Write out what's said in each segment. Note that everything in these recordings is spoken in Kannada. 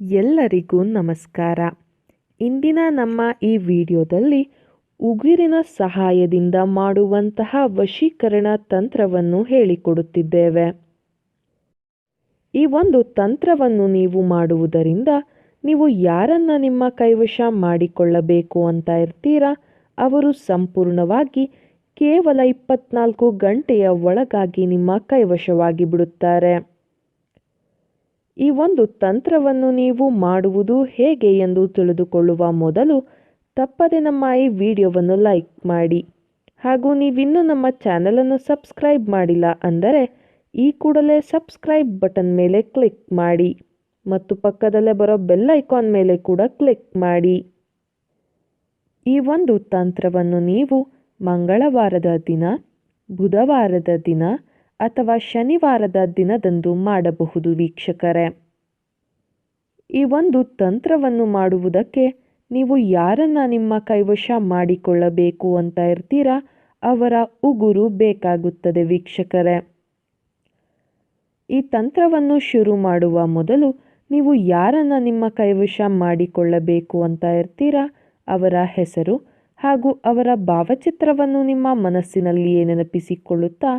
ಎಲ್ಲರಿಗೂ ನಮಸ್ಕಾರ. ಇಂದಿನ ನಮ್ಮ ಈ ವಿಡಿಯೋದಲ್ಲಿ ಉಗುರಿನ ಸಹಾಯದಿಂದ ಮಾಡುವಂತಹ ವಶೀಕರಣ ತಂತ್ರವನ್ನು ಹೇಳಿಕೊಡುತ್ತಿದ್ದೇವೆ. ಈ ಒಂದು ತಂತ್ರವನ್ನು ನೀವು ಮಾಡುವುದರಿಂದ ನೀವು ಯಾರನ್ನ ನಿಮ್ಮ ಕೈವಶ ಮಾಡಿಕೊಳ್ಳಬೇಕು ಅಂತ ಇರ್ತೀರಾ? ಅವರು ಸಂಪೂರ್ಣವಾಗಿ ಕೇವಲ ಇಪ್ಪತ್ನಾಲ್ಕು ಗಂಟೆಯ ಒಳಗಾಗಿ ನಿಮ್ಮ ಕೈವಶವಾಗಿ ಬಿಡುತ್ತಾರೆ ಈ ಒಂದು ತಂತ್ರವನ್ನು ನೀವು ಮಾಡುವುದು ಹೇಗೆ ಎಂದು ತಿಳಿದುಕೊಳ್ಳುವ ಮೊದಲು ತಪ್ಪದೆ ನಮ್ಮ ಈ ವಿಡಿಯೋವನ್ನು ಲೈಕ್ ಮಾಡಿ. ಹಾಗೂ ನೀವಿನ್ನೂ ನಮ್ಮ ಚಾನಲನ್ನು ಸಬ್ಸ್ಕ್ರೈಬ್ ಮಾಡಿಲ್ಲ ಅಂದರೆ ಈ ಕೂಡಲೇ ಸಬ್ಸ್ಕ್ರೈಬ್ ಬಟನ್ ಮೇಲೆ ಕ್ಲಿಕ್ ಮಾಡಿ ಮತ್ತು ಪಕ್ಕದಲ್ಲೇ ಬರೋ ಬೆಲ್ ಐಕಾನ್ ಮೇಲೆ ಕೂಡ ಕ್ಲಿಕ್ ಮಾಡಿ. ಈ ಒಂದು ತಂತ್ರವನ್ನು ನೀವು ಮಂಗಳವಾರದ ದಿನ, ಬುಧವಾರದ ದಿನ ಅಥವಾ ಶನಿವಾರದ ದಿನದಂದು ಮಾಡಬಹುದು ವೀಕ್ಷಕರೇ. ಈ ಒಂದು ತಂತ್ರವನ್ನು ಮಾಡುವುದಕ್ಕೆ ನೀವು ಯಾರನ್ನ ನಿಮ್ಮ ಕೈವಶ ಮಾಡಿಕೊಳ್ಳಬೇಕು ಅಂತ ಇರ್ತೀರಾ? ಅವರ ಉಗುರು ಬೇಕಾಗುತ್ತದೆ ವೀಕ್ಷಕರೇ. ಈ ತಂತ್ರವನ್ನು ಶುರು ಮಾಡುವ ಮೊದಲು ನೀವು ಯಾರನ್ನ ನಿಮ್ಮ ಕೈವಶ ಮಾಡಿಕೊಳ್ಳಬೇಕು ಅಂತ ಇರ್ತೀರಾ? ಅವರ ಹೆಸರು ಹಾಗೂ ಅವರ ಭಾವಚಿತ್ರವನ್ನು ನಿಮ್ಮ ಮನಸ್ಸಿನಲ್ಲಿಯೇ ನೆನಪಿಸಿಕೊಳ್ಳುತ್ತಾ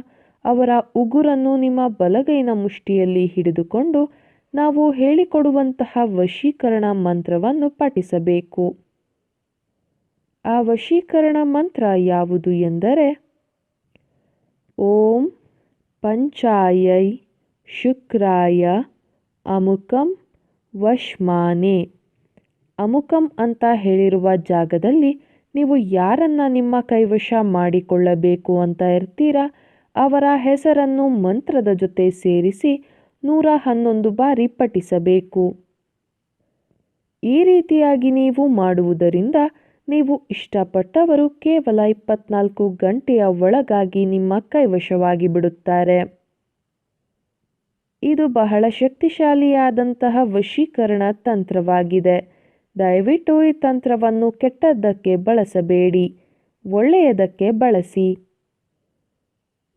ಅವರ ಉಗುರನ್ನು ನಿಮ್ಮ ಬಲಗೈನ ಮುಷ್ಟಿಯಲ್ಲಿ ಹಿಡಿದುಕೊಂಡು ನಾವು ಹೇಳಿಕೊಡುವಂತಹ ವಶೀಕರಣ ಮಂತ್ರವನ್ನು ಪಠಿಸಬೇಕು. ಆ ವಶೀಕರಣ ಮಂತ್ರ ಯಾವುದು ಎಂದರೆ, ಓಂ ಪಂಚಾಯೈ ಶುಕ್ರಾಯ ಅಮುಕಂ ವಶ್ಮಾನೆ. ಅಮುಕಂ ಅಂತ ಹೇಳಿರುವ ಜಾಗದಲ್ಲಿ ನೀವು ಯಾರನ್ನ ನಿಮ್ಮ ಕೈವಶ ಮಾಡಿಕೊಳ್ಳಬೇಕು ಅಂತ ಇರ್ತೀರಾ? ಅವರ ಹೆಸರನ್ನು ಮಂತ್ರದ ಜೊತೆ ಸೇರಿಸಿ ನೂರ ಹನ್ನೊಂದು ಬಾರಿ ಪಠಿಸಬೇಕು. ಈ ರೀತಿಯಾಗಿ ನೀವು ಮಾಡುವುದರಿಂದ ನೀವು ಇಷ್ಟಪಟ್ಟವರು ಕೇವಲ ಇಪ್ಪತ್ನಾಲ್ಕು ಗಂಟೆಯ ಒಳಗಾಗಿ ನಿಮ್ಮ ಕೈವಶವಾಗಿ ಬಿಡುತ್ತಾರೆ. ಇದು ಬಹಳ ಶಕ್ತಿಶಾಲಿಯಾದಂತಹ ವಶೀಕರಣ ತಂತ್ರವಾಗಿದೆ. ದಯವಿಟ್ಟು ಈ ತಂತ್ರವನ್ನು ಕೆಟ್ಟದ್ದಕ್ಕೆ ಬಳಸಬೇಡಿ. ಒಳ್ಳೆಯದಕ್ಕೆ ಬಳಸಿ.